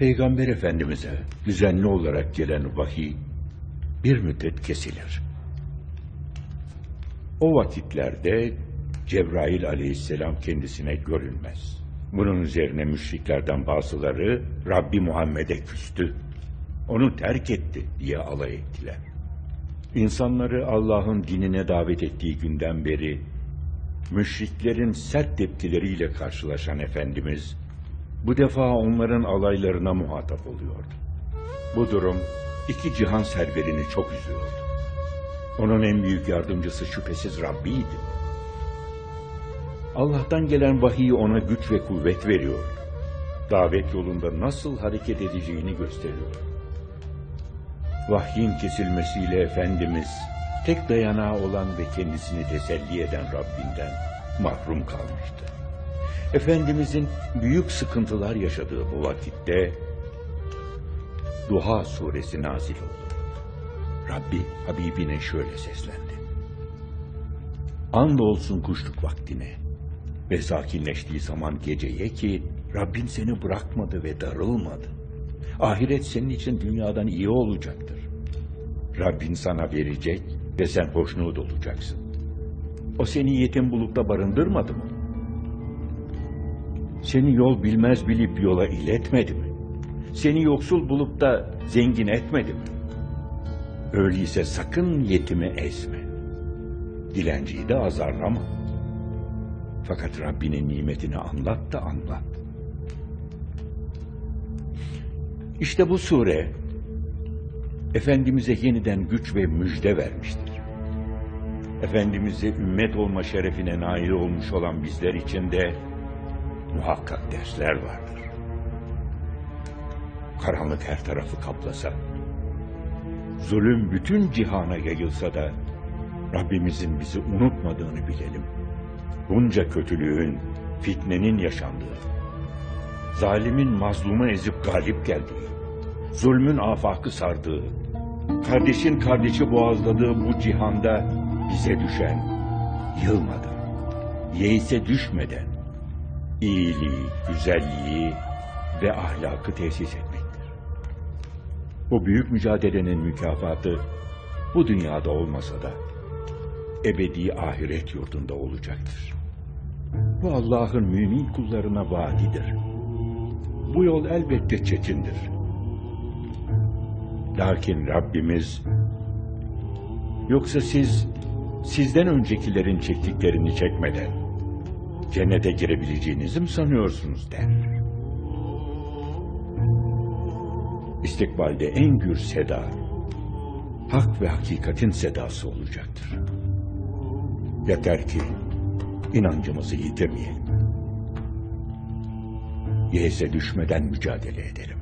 Peygamber Efendimiz'e düzenli olarak gelen vahiy bir müddet kesilir. O vakitlerde Cebrail aleyhisselam kendisine görünmez. Bunun üzerine müşriklerden bazıları Rabbi Muhammed'e küstü. Onu terk etti diye alay ettiler. İnsanları Allah'ın dinine davet ettiği günden beri müşriklerin sert tepkileriyle karşılaşan Efendimiz bu defa onların alaylarına muhatap oluyordu. Bu durum iki cihan serverini çok üzüyordu. Onun en büyük yardımcısı şüphesiz Rabbi'ydi. Allah'tan gelen vahiy ona güç ve kuvvet veriyor. Davet yolunda nasıl hareket edeceğini gösteriyor. Vahyin kesilmesiyle Efendimiz tek dayanağı olan ve kendisini teselli eden Rabbinden mahrum kalmıştı. Efendimizin büyük sıkıntılar yaşadığı bu vakitte Duha suresi nazil oldu. Rabbi Habibine şöyle seslendi. Andolsun kuşluk vaktine ve sakinleştiği zaman geceye ki Rabbin seni bırakmadı ve darılmadı. Ahiret senin için dünyadan iyi olacaktır. Rabbin sana verecek ve sen hoşnut olacaksın. O seni yetim bulup da barındırmadı mı? Seni yol bilmez bilip yola iletmedi mi? Seni yoksul bulup da zengin etmedi mi? Öyleyse sakın yetimi ezme. Dilenciyi de azarlama. Fakat Rabbinin nimetini anlat da anlat. İşte bu sure Efendimiz'e yeniden güç ve müjde vermiştir. Efendimiz'e ümmet olma şerefine nail olmuş olan bizler için de muhakkak dersler vardır. Karanlık her tarafı kaplasa, zulüm bütün cihana yayılsa da Rabbimizin bizi unutmadığını bilelim. Bunca kötülüğün, fitnenin yaşandığı, zalimin mazluma ezip galip geldiği, zulmün afakı sardığı, kardeşin kardeşi boğazladığı bu cihanda bize düşen, yılmadan, yeise düşmeden, iyiliği, güzelliği ve ahlakı tesis etmektir. Bu büyük mücadelenin mükafatı bu dünyada olmasa da ebedi ahiret yurdunda olacaktır. Bu Allah'ın mümin kullarına vaadidir. Bu yol elbette çetindir. Lakin Rabbimiz yoksa siz sizden öncekilerin çektiklerini çekmeden cennete girebileceğinizi mi sanıyorsunuz der. İstikbalde en gür seda hak ve hakikatin sedası olacaktır. Yeter ki inancımızı yitirmeyelim. Yese düşmeden mücadele edelim.